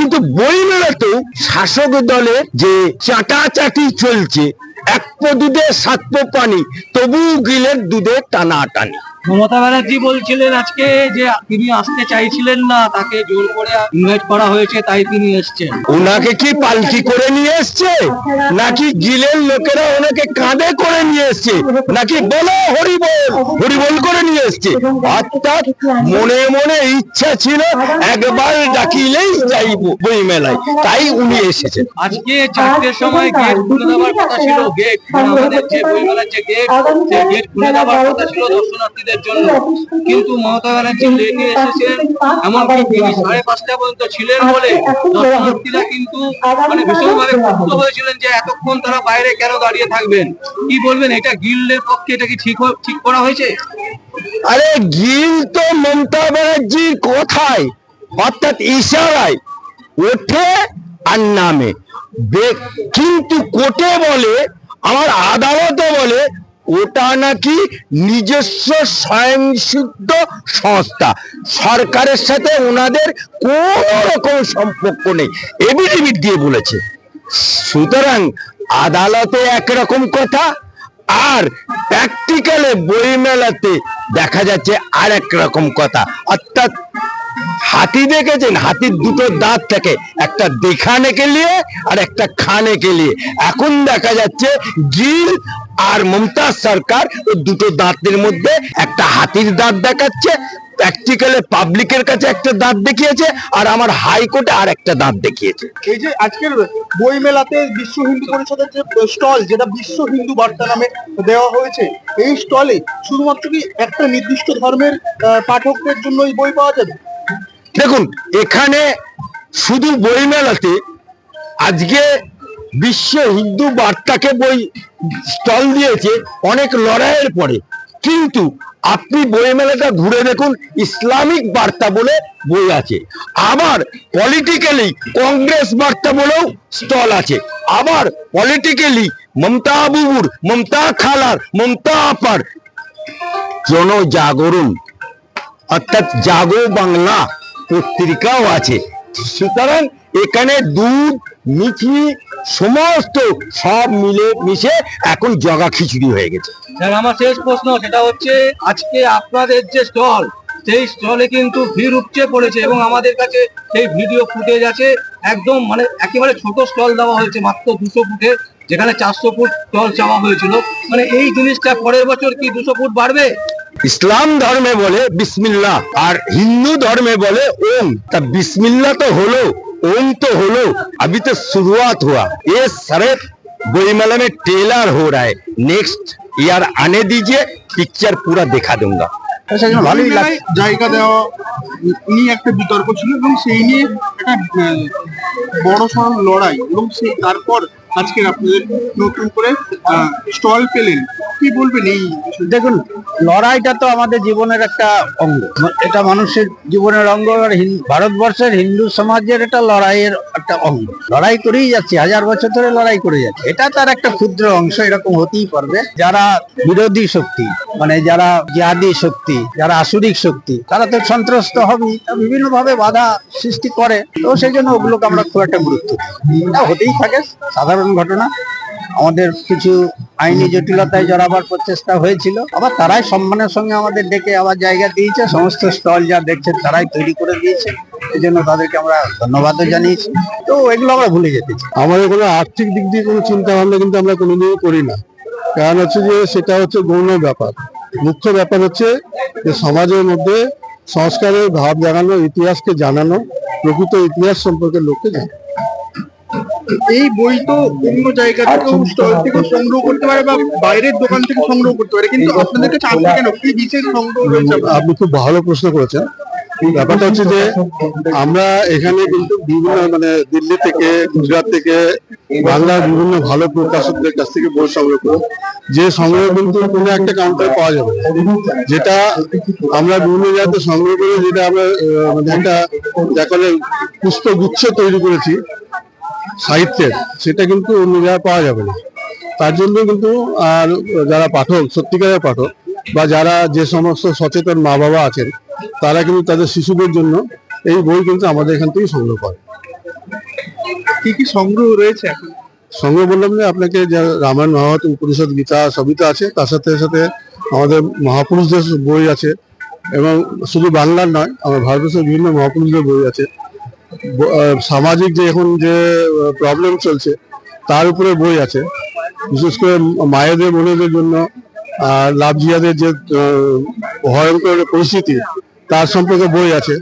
কিন্তু বই মেলাতেও শাসক দলের যে চাটাচাটি চলছে, এক দুধে সাত পো পানি তবু গিলের দুধে টানা টানি। মমতা ব্যানার্জি বলছিলেন আজকে যে তিনি আসতে চাইছিলেন না তাকে জোর করে ইনভাইট করা হয়েছে তাই তিনি এসছেন। ওনাকে কি পালকি করে নিয়ে এসছে? নাকি গিলের লোকেরা ওনাকে কাঁধে করে নিয়ে এসছে? নাকি বলো হরিবল হরিবল করে নিয়ে এসছে? অর্থাৎ মনে মনে ইচ্ছা ছিল একবার ডাকিলেই যাইব বই মেলায় তাই উনি এসেছেন। আজকে চারটের সময় গেট খুলে দেওয়ার কথা ছিল গেট আমাদের যে বইমেলার যে গেট সেই গেট খুলে দেওয়ার কথা ছিল দর্শনার্থীদের জন্য। কিন্তু মমতা ব্যানার্জি লেটে এসেছেন। এমনকি তিনি সাড়ে পাঁচটা পর্যন্ত ছিলেন বলে দর্শনার্থীরা কিন্তু মানে ভীষণভাবে ক্ষুব্ধ হয়েছিলেন যে এতক্ষণ তারা বাইরে কেন দাঁড়িয়ে থাকবেন? কি বলবেন? এটা গিল্ডের পক্ষে এটা কি ঠিক ঠিক করা হয়েছে? আরে গিল তো মমতা ব্যানার্জির কথায়, অর্থাৎ ইশারায় ওঠে আর নামে। কিন্তু কোর্টে বলে, আমার আদালতে বলে ওটা নাকি নিজস্ব স্বয়ংসিদ্ধ সংস্থা। সরকারের সাথে ওনাদের কোনো রকম সম্পর্ক নেই। এবিডিবিট দিয়ে বলেছে। সুতরাং আদালতে একরকম কথা আর প্র্যাকটিক্যালে বই মেলাতে দেখা যাচ্ছে আর এক রকম কথা। অর্থাৎ হাতি দেখেছেন? হাতির দুটো দাঁত থাকে। একটা দেখানে কে লিয়ে আর একটা খানে কে লিয়ে এখন দেখা যাচ্ছে গিল আর মমতাজ সরকার ওই দুটো দাঁতের মধ্যে একটা হাতির দাঁত দেখাচ্ছে প্র্যাকটিক্যালে পাবলিকের কাছে একটা দাঁত দেখিয়েছে আর আমার হাইকোর্টে আর একটা দাঁত দেখিয়েছে। এই যে আজকের বই মেলাতে বিশ্ব হিন্দু পরিষদের যে স্টল যেটা বিশ্ব হিন্দু বার্তা নামে দেওয়া হয়েছে এই স্টলে শুধুমাত্র কি একটা নির্দিষ্ট ধর্মের পাঠকদের জন্য এই বই পাওয়া যাবে? দেখুন এখানে শুধু বই মেলাতে আজকে বিশ্ব হিন্দু বার্তাকে বই স্টল দিয়েছে অনেক লড়াইয়ের পরে। কিন্তু আপনি বই মেলাটা ঘুরে দেখুন, ইসলামিক বার্তা বলে বই আছে। আবার পলিটিক্যালি কংগ্রেস বার্তা বলেও স্টল আছে। আবার পলিটিক্যালি মমতা বুবুর, মমতা খালার, মমতা আপার। জনজাগরণ অর্থাৎ জাগো বাংলা পত্রিকাও আছে। সুতরাং এখানে দুধ, মিঠি সমস্ত সব মিলে মিশে এখন জগা খিচুড়ি হয়ে গেছে। স্যার আমার শেষ প্রশ্ন সেটা হচ্ছে আজকে আপনাদের যে স্টল সেই স্টলে কিন্তু ভিড় উপচে পড়েছে এবং আমাদের কাছে সেই ভিডিও ফুটেজ আছে। একদম মানে একেবারে ছোট স্টল দেওয়া হয়েছে মাত্র দুশো ফুটে যেখানে চারশো ফুট স্টল চাওয়া হয়েছিল। মানে এই জিনিসটা পরের বছর কি দুশো ফুট বাড়বে? ইসলাম ধর্মে বলে বিসমিল্লাহ আর হিন্দু ধর্মে বলে ওম। তা বিসমিল্লাহ তো হলো। ओम तो होलो अभी तो शुरुआत हुआ ये सरे बोईमेला में ट्रेलर हो रहा है नेक्स्ट ईयर आने दीजिए पिक्चर पूरा दिखा दूंगा বই মেলায় জায়গা দেওয়া নিয়ে একটা বিতর্ক ছিল এবং সেই নিয়ে একটা আহ, বড় সড় লড়াই এবং সেই তারপর আজকে আপনাদের নতুন করে স্টল পেলেন। কি বলবেন এই দেখুন, লড়াইটা তো আমাদের জীবনের একটা অঙ্গ। এটা মানুষের জীবনের অঙ্গ ভারতবর্ষের হিন্দু সমাজের এটা লড়াইয়ের একটা অঙ্গ। লড়াই করেই যাচ্ছে, হাজার বছর ধরে লড়াই করে যাচ্ছে। এটা তার একটা ক্ষুদ্র অংশ, এরকম হতেই পারবে। যারা বিরোধী শক্তি মানে যারা জিহাদি শক্তি, যারা আসুরিক শক্তি, তারা তো সন্ত্রস্ত হবেই। বিভিন্ন ভাবে বাধা সৃষ্টি করে। তো সেই জন্য ওগুলোকে আমরা খুব একটা গুরুত্ব দিই। হতেই থাকে। সাধারণ ঘটনা। আমাদের কিছু আইনি জটিলতায় জড়াবার প্রচেষ্টা হয়েছিল। আবার তারাই সম্মানের সঙ্গে আমাদের ডেকে আবার জায়গা দিয়েছে। সমস্ত স্টল যা দেখছেন তারাই তৈরি করে দিয়েছে। এই জন্য তাদেরকে আমরা ধন্যবাদও জানিয়েছি। তো এগুলো আমরা ভুলে যেতে চাই। আমাদের কোনো আর্থিক দিক দিয়ে কোনো চিন্তা ভাবনা কিন্তু আমরা কোনোদিনই করি না। কারণ হচ্ছে যে সেটা হচ্ছে গৌণ ব্যাপার। মুখ্য ব্যাপার হচ্ছে যে সমাজের মধ্যে সংস্কারের ভাব জাগানো, ইতিহাসকে জানানো, প্রকৃত ইতিহাস সম্পর্কে লোককে জানানো। এই বই তো অন্য জায়গা থেকে স্টল থেকে সংগ্রহ করতে পারে বা বাইরের দোকান থেকে সংগ্রহ করতে পারে। কিন্তু আপনাদের কাছে আসবে কেন? কি বিশেষ সংগ্রহ রয়েছে? আপনি খুব ভালো প্রশ্ন করেছেন। ব্যাপারটা হচ্ছে যে আমরা এখানে কিন্তু বিভিন্ন মানে দিল্লি থেকে গুজরাট থেকে বাংলার বিভিন্ন ভালো প্রকাশকদের কাছ থেকে বই সংগ্রহ করি। যে সংগ্রহ কিন্তু কোনো একটা কাউন্টারে পাওয়া যাবে। না। যেটা আমরা বিভিন্ন জায়গাতে সংগ্রহ করে যেটা আমরা মানে একটা যাকে পুষ্পগুচ্ছ তৈরি করেছি। সাহিত্যের সেটা কিন্তু অন্য জায়গায় পাওয়া যাবে না। তার জন্য কিন্তু আর যারা পাঠক সত্যিকারের পাঠক বা যারা যে সমস্ত সচেতন মা বাবা আছেন তারা কিন্তু তাদের শিশুদের জন্য এই বই কিন্তু আমাদের এখান থেকেই সংগ্রহ করে। কি কি সংগ্রহ রয়েছে এখন? সঙ্গে বললাম যে আপনাকে যে রামায়ণ মহাভারত উপনিষদ গীতা সবিতা আছে। তার সাথে সাথে আমাদের মহাপুরুষদের বই আছে এবং শুধু বাংলার নয় আমার ভারতবর্ষের বিভিন্ন মহাপুরুষদের বই আছে। সামাজিক যে এখন যে প্রবলেম চলছে, তার উপরে বই আছে। বিশেষ করে মায়েদের বোনেদের জন্য, আর লাভ জিয়াদের যে ভয়ঙ্কর পরিস্থিতি, তার সম্পর্কে বই আছে।